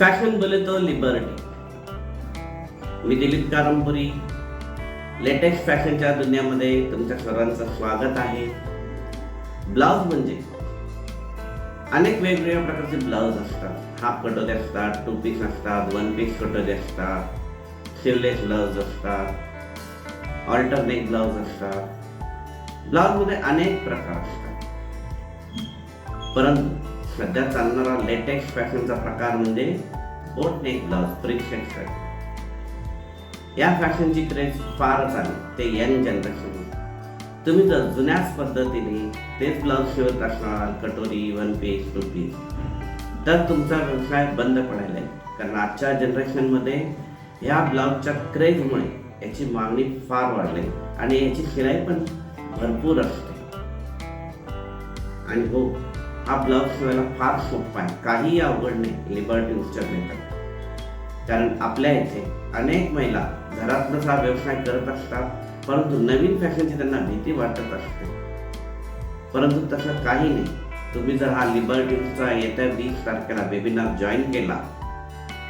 Fashion বলে তো liberty मी दिलीप कारंपुरी लेटेस्ट फॅशनच्या दुनियामध्ये तुमच्या सर्वांचं स्वागत आहे। ब्लाउज म्हणजे अनेक वेगवेगळ्या प्रकारचे ब्लाउज असतात। हाफ कटोरे असतात टू पीस असतात वन पीस कटोरे असतात शिवलेस ब्लाउज असतात ऑल्टरनेट ब्लाउज असतात। ब्लाउजमध्ये अनेक प्रकार असतात। परंतु सध्या चालणारा लेटेस्ट फॅशनचा प्रकार म्हणजे boat neck blouse princess cut या फॅशनची क्रेज फारच आली ते यंग जनरेशन तुम्ही जर जुन्याच पद्धतीने तेच ब्लाउज शिवत असणार कटोरी वन पीस टू पीस तर तुमचा व्यवसाय बंद पडायला आहे कारण आजच्या जनरेशनमध्ये ह्या ब्लाउजच्या क्रेजमुळे याची मागणी फार वाढली आणि याची शिलाई पण भरपूर असते. आणि हो हा ब्लाउज शिवायला फार सोपा आहे. काहीही अवघड नाही. लिबर्टी उच्चार कारण आपल्या इथे अनेक महिला घरातनंच हा व्यवसाय करत असतात. परंतु नवीन फॅशनची त्यांना भीती वाटत असते. परंतु तसं काही नाही. तुम्ही जर हा लिबर्टीचा येत्या वीस तारखेला वेबिनार जॉईन केला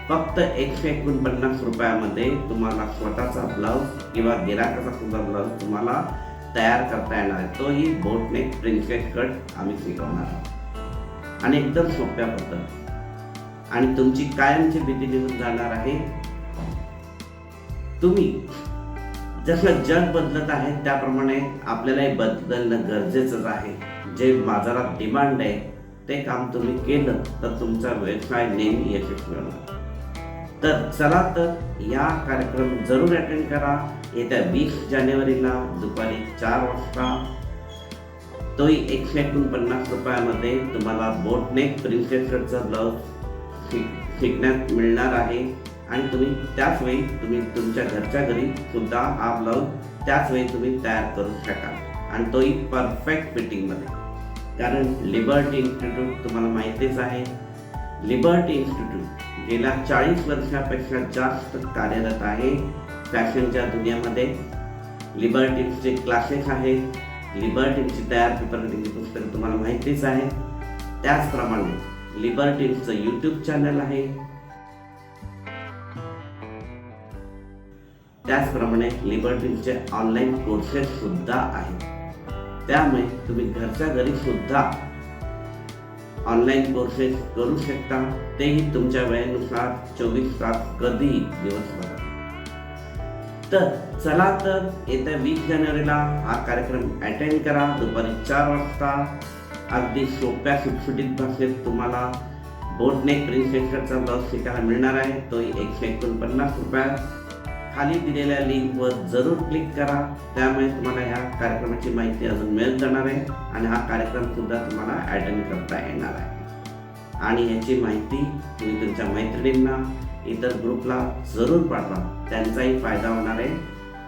फक्त एकशे एकोणपन्नास रुपयामध्ये तुम्हाला स्वतःचा ब्लाऊज किंवा गिराकाचा सुद्धा ब्लाऊज तुम्हाला तयार करता येणार आहे. तोही बोटनेक प्रिन्सेस कट आम्ही शिकवणार आहोत. आणि एकदम सोप्या पद्धत आणि तुमची कायमची भीती निघून जाणार आहे. तुम्ही जसं जग बदलत आहे त्याप्रमाणे आपल्यालाही बदलणं गरजेचंच आहे. जे बाजारात डिमांड आहे ते काम तुम्ही केलं तर तुमचा व्यवसाय नेहमी यशस्वी होणार. तर चला तर या कार्यक्रम जरूर अटेंड करा. येत्या वीस जानेवारीला दुपारी चार वाजता तोही एकशे एकोणपन्नास रुपयामध्ये तुम्हाला बोटनेक प्रिन्सेस कटचा ब्लाऊज शिकण्यात मिळणार आहे. आणि तुम्ही त्याच वेळी तुम्ही तुमच्या घरच्या घरी सुद्धा हा ब्लाऊज त्याच वेळी तुम्ही तयार करू शकाल. आणि तोही परफेक्ट फिटिंगमध्ये कारण लिबर्टी इन्स्टिट्यूट तुम्हाला माहितीच आहे. लिबर्टी इन्स्टिट्यूट गेल्या चाळीस वर्षापेक्षा जास्त कार्यरत आहे फॅशनच्या दुनियामध्ये. लिबर्टीचे क्लासेस आहेत. लिबर्टीची तयार पेपरची पुस्तकं तुम्हाला माहितीच आहे. त्याचप्रमाणे लिबर्टीचं यूट्यूब चॅनल आहे. त्याचप्रमाणे लिबर्टीचे ऑनलाईन कोर्सेस सुद्धा आहेत. त्यामुळे तुम्ही घरच्या घरी सुद्धा ऑनलाईन कोर्सेस करू शकता. तेही तुमच्या वेळेनुसार चोवीस तास कधीही दिवसभरात. तर चला तर येत्या वीस जानेवारीला हा कार्यक्रम अटेंड करा. दुपारी चार वाजता अगदी सोप्या सुटसुटीत भाषेत तुम्हाला बोटनेक प्रिन्सेसचा ब्लाऊज शिकायला मिळणार आहे. तो एकशे एकोणपन्नास रुपयात. खाली दिलेल्या लिंकवर जरूर क्लिक करा. त्यामुळे तुम्हाला ह्या कार्यक्रमाची माहिती अजून मिळत जाणार आहे आणि हा कार्यक्रम सुद्धा तुम्हाला अटेंड करता येणार आहे. आणि याची माहिती तुम्ही तुमच्या मैत्रिणींना इतर ग्रुपला जरूर पाठवा. त्यांचाही फायदा होणार आहे.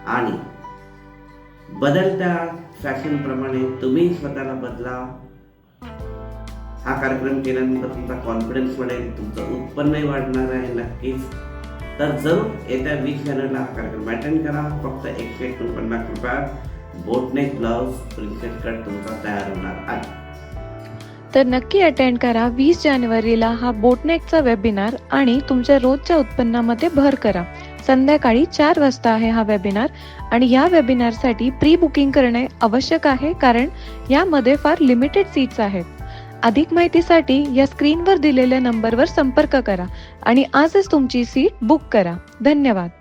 आणि बदलत्या फॅशनप्रमाणे तुम्ही स्वतःला बदला. हा कार्यक्रम केल्यानंतर तुमचा कॉन्फिडन्स वाढेल तुमचं उत्पन्नही वाढणार आहे नक्कीच. तर जरूर येत्या वीस जानेवारीला हा कार्यक्रम अटेंड करा. फक्त एकशे एकोणपन्नास रुपयात बोटनेक ब्लाऊज प्रिन्सेट कट तुमचा तयार होणार आहे. तर नक्की अटेंड करा वीस जानेवारीला हा बोटनेकचा वेबिनार आणि तुमच्या रोजच्या उत्पन्नामध्ये भर करा. संध्याकाळी चार वाजता आहे हा वेबिनार आणि या वेबिनारसाठी प्री बुकिंग करणे आवश्यक आहे कारण यामध्ये फार लिमिटेड सीट्स आहेत. अधिक माहितीसाठी या स्क्रीनवर दिलेल्या नंबरवर संपर्क करा आणि आजच तुमची सीट बुक करा. धन्यवाद.